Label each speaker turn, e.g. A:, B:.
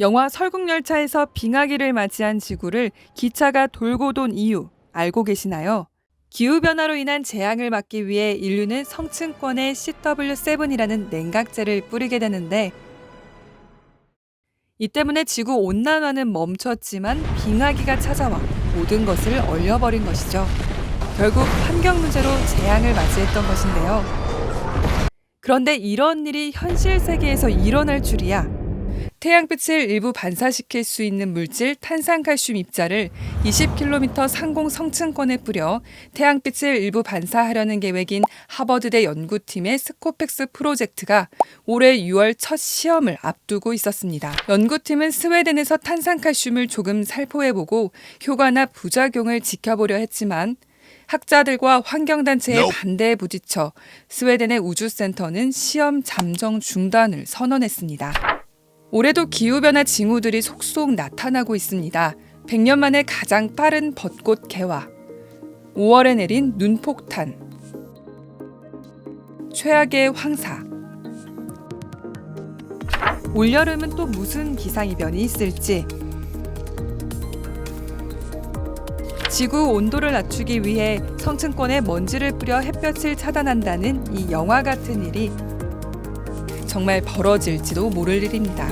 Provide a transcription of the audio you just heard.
A: 영화 설국열차에서 빙하기를 맞이한 지구를 기차가 돌고 돈 이유 알고 계시나요? 기후변화로 인한 재앙을 막기 위해 인류는 성층권에 CW7이라는 냉각제를 뿌리게 되는데 이 때문에 지구 온난화는 멈췄지만 빙하기가 찾아와 모든 것을 얼려버린 것이죠. 결국 환경 문제로 재앙을 맞이했던 것인데요. 그런데 이런 일이 현실 세계에서 일어날 줄이야. 태양빛을 일부 반사시킬 수 있는 물질 탄산칼슘 입자를 20km 상공 성층권에 뿌려 태양빛을 일부 반사하려는 계획인 하버드대 연구팀의 스코펙스 프로젝트가 올해 6월 첫 시험을 앞두고 있었습니다. 연구팀은 스웨덴에서 탄산칼슘을 조금 살포해보고 효과나 부작용을 지켜보려 했지만 학자들과 환경단체의 반대에 부딪혀 스웨덴의 우주센터는 시험 잠정 중단을 선언했습니다. 올해도 기후변화 징후들이 속속 나타나고 있습니다. 100년 만에 가장 빠른 벚꽃 개화, 5월에 내린 눈폭탄, 최악의 황사. 올여름은 또 무슨 기상이변이 있을지. 지구 온도를 낮추기 위해 성층권에 먼지를 뿌려 햇볕을 차단한다는 이 영화 같은 일이 정말 벌어질지도 모를 일입니다.